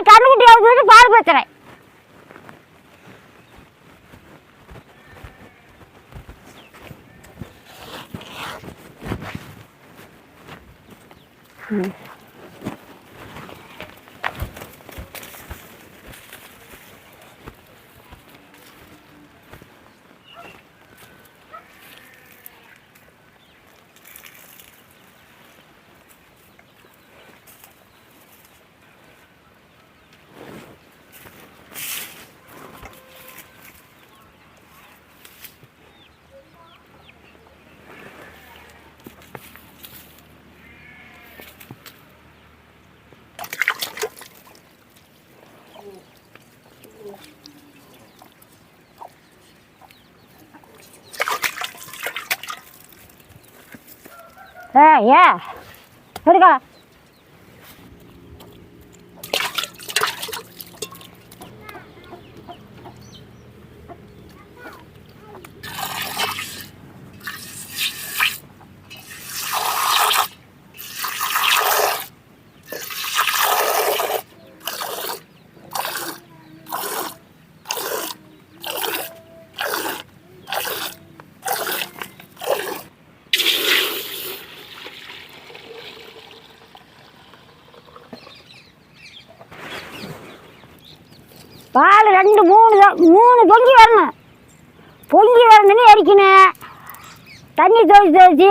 போய் கண்ணுக்குட்டி அவுத்து பால் பத்துறேன் ஏ ஏ எடுக்கா பால் ரெண்டு மூணு மூணு பொங்கி வரணும். பொங்கி வரணுன்னு எரிக்கணும் தண்ணி துவைச்சி துவைச்சி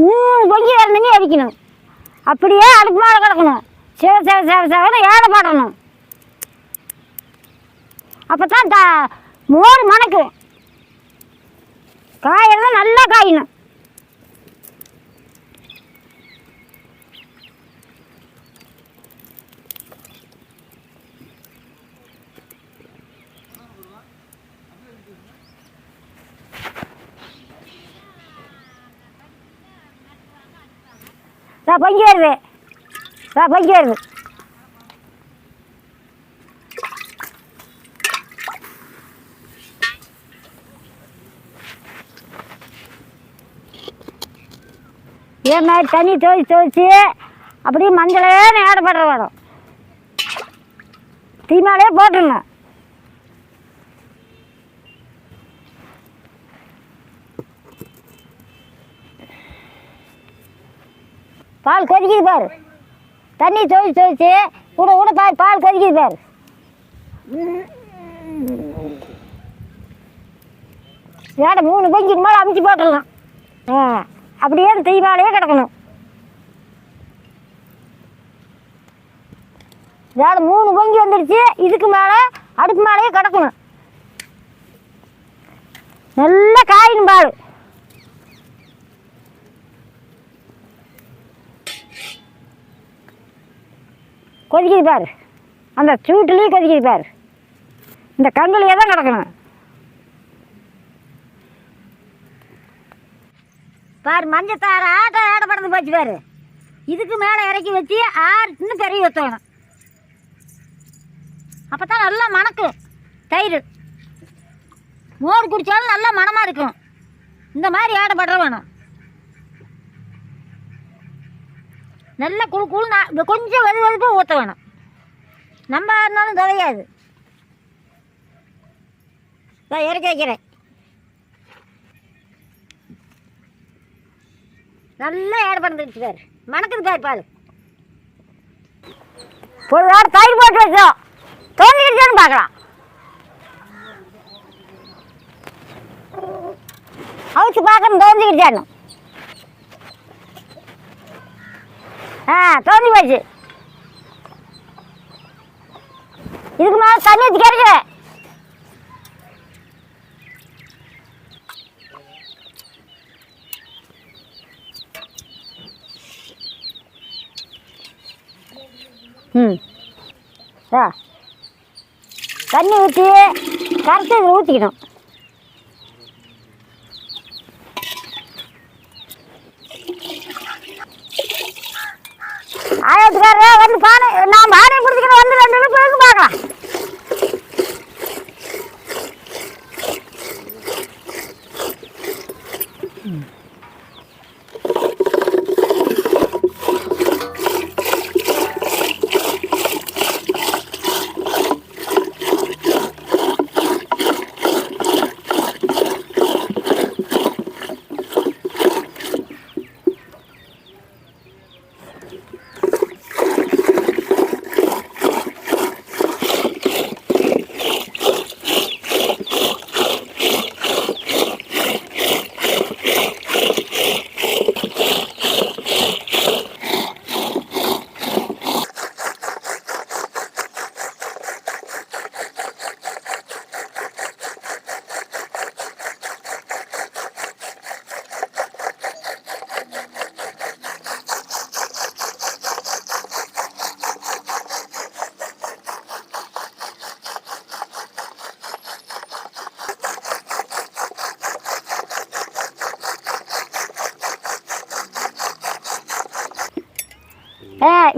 மூணு பொங்கி வரணுன்னு எரிக்கணும் அப்படியே அடுப்பு மேலே கிடக்கணும். சிவ சிவ சிவ சிவன்னு ஏழை பாடணும். அப்போ தான் த மோர் மணக்கும் காயெல்லாம் நல்லா காயணும். நான் பொங்கி நான் பொங்கி இதே மாதிரி தண்ணி துவைச்சி துவைச்சி அப்படியே மஞ்சளே நேரப்படுற வரும். தீமாலே போட்டுடணும். பால் கொதிக்குது பாரு. தண்ணி துவைச்சி தொழிச்சு கூட கூட பால் பால் கொதிக்குது பாரு. வேட மூணு பொங்கி மேலே அமைச்சு போட்டுடலாம். ஆ அப்படியே அந்த தீ மேலேயே கிடக்கணும். வேட மூணு பொங்கி வந்துடுச்சு இதுக்கு மேலே அடுப்பு மேலேயே கிடக்கணும். நல்லா காயணும் பால் கொதிக்குது பார். அந்த சூட்டுலேயே கொதிக்குது பாரு. இந்த கங்குலையே தான் கிடக்கணும். பார் மஞ்சத்தார ஆட்ட ஆட படந்து போச்சு பாரு. இதுக்கு மேலே இறக்கி வச்சு ஆறுன்னு பெரிய ஊற்றணும் அப்போ தான் நல்லா மணக்கும் தயிர். மோர் குடித்தாலும் நல்லா மணமாக இருக்கும். இந்த மாதிரி ஆடப்படுற வேணும். நல்லா குழு குழு கொஞ்சம் வெது வெதுப்பாக ஊற்ற வேணும். நம்ம இருந்தாலும் தொலையாது நான் இறக்கி வைக்கிறேன். நல்லா ஏடு பண்ணிருச்சு பாரு. மணக்குது பாரு பால் ஒரு வாரம் தயிர் போட்டு வச்சோம். தோண்டிடுச்சான்னு பார்க்கலாம். அவிச்சு பார்க்கணும் தோண்டிக்கிட்டான்னு ஆ தோண்டி போச்சு இதுக்கு மேலே தண்ணி ஊற்றி கிடைக்கல ம். ஆ. தண்ணி ஊற்றி கரைச்சி இதில் ஊற்றிக்கணும் ஆயிரத்துக்காரரே வந்து பானை நான் பானை பிடிச்சிக்கிட்டு வந்து ரெண்டு பேருக்கு பார்க்கலாம்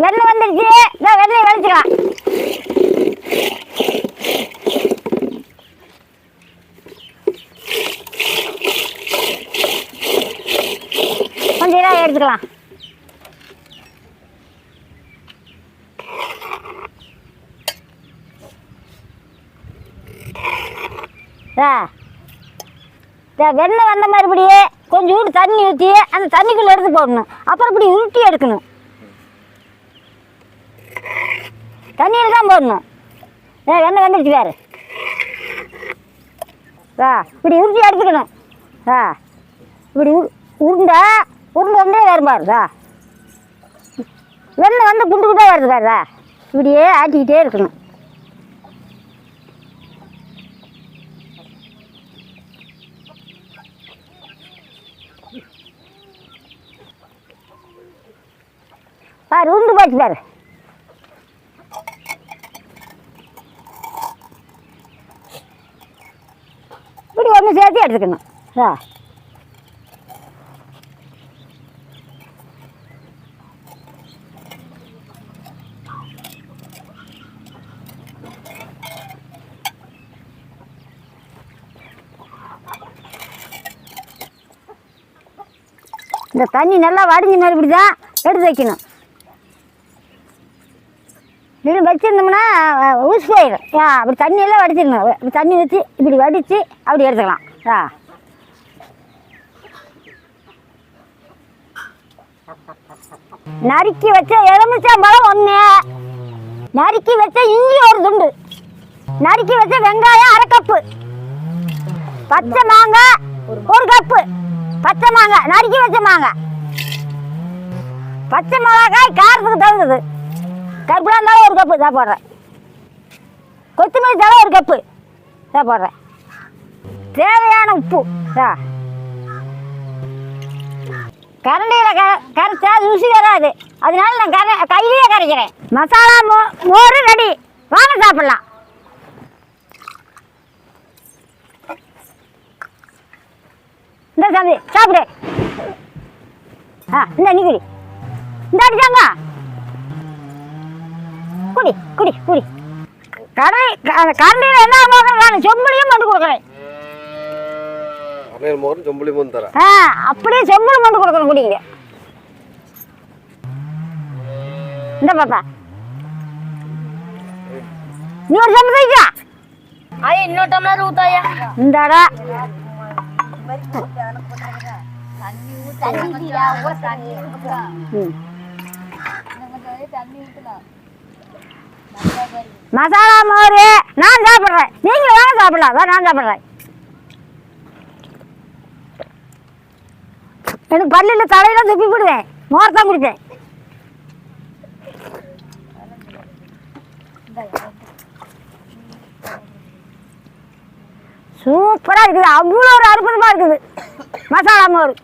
வெள்ளை வந்துருச்சு. இதோ வெள்ளையை வலிச்சுக்கலாம் கொஞ்சம் இதாக எடுத்துக்கலாம். ஆ இந்த வெண்ணெய் வந்த மறுபடியே கொஞ்சோண்டு தண்ணி ஊற்றி அந்த தண்ணிக்குள்ளே எடுத்து போடணும். அப்புறம் இப்படி உருட்டி எடுக்கணும். தண்ணியில் தான் போடணும். ஏ வெண்ணெய் வந்துடுச்சு பாரு. ஆ இப்படி உருட்டி எடுத்துக்கணும் ஆ இப்படி உரு உருண்டா உருண்டை வந்தே வரும் பாருதா ஆ வெண்ணெய் வந்து குண்டு குண்டாக வருது பாரு இப்படியே ஆட்டிக்கிட்டே இருக்கணும். பாரு உருண்டு போச்சு பாரு இப்படி ஒன்று சேர்த்து எடுத்துக்கணும். ஆ இந்த தண்ணி நல்லா வடிஞ்ச மறுபடி தான் எடுத்து வைக்கணும். இப்படி வச்சிருந்தோம்னா ஊசி போயிடும் அப்படி தண்ணியெல்லாம் வடிச்சிடணும். தண்ணி ஊற்றி இப்படி வடித்து அப்படி எடுத்துக்கலாம். ஆ நறுக்கி வச்ச எலுமிச்சம்பழம் ஒன்று நறுக்கி வச்ச இஞ்சி ஒரு துண்டு. நறுக்கி வச்ச வெங்காயம் அரை கப்பு பச்சை மாங்காய் ஒரு கப்பு பச்சை மாங்காய் நறுக்கி வச்ச மாங்காய் பச்சை மிளகாய் காரத்துக்கு தகுந்தது. கருப்புலாம் ஒரு கப்பு தான் போடுறேன். கொத்தமல்லி தலை ஒரு கப்பு தான் போடுறேன். தேவையான உப்பு. கரண்டியில் க கரைச்சா ருசி வராது. அதனால நான் கர கையிலேயே கரைக்கிறேன். மசாலா மோ மோர் ரெடி. வாங்க சாப்பிட்லாம். இந்த சாமி சாப்பிடு. ஆ இந்த நீ குடி. இந்த அடிச்சாங்க குடி குடி குடி. கடை கரண்டியில் என்ன வாங்க நான் செம்புலையும் பண்ணி கொடுக்குறேன். சமையல் மோகன் சொம்புளி மோகன் தரேன். ஆ அப்படியே செம்புலும் கொண்டு கொடுக்குறேன் குடிங்க. இந்த பாப்பா. நீ ஒரு செம்பு தைக்கா ஆயா இன்னொரு டம்ளர் ஊத்தாயா? இந்தாடா. மசாலா மோர் நான் சாப்பிட்றேன். நீங்களும் வாங்க சாப்பிடலாம். நான் சாப்பிட்றேன். எனக்கு பல்லில் தலையில துப்பி விடுவேன் மோர் தான் குடிப்பேன். சூப்பராக இருக்குது. அவ்வளோ ஒரு அற்புதமாக இருக்குது. மசாலா மோர்.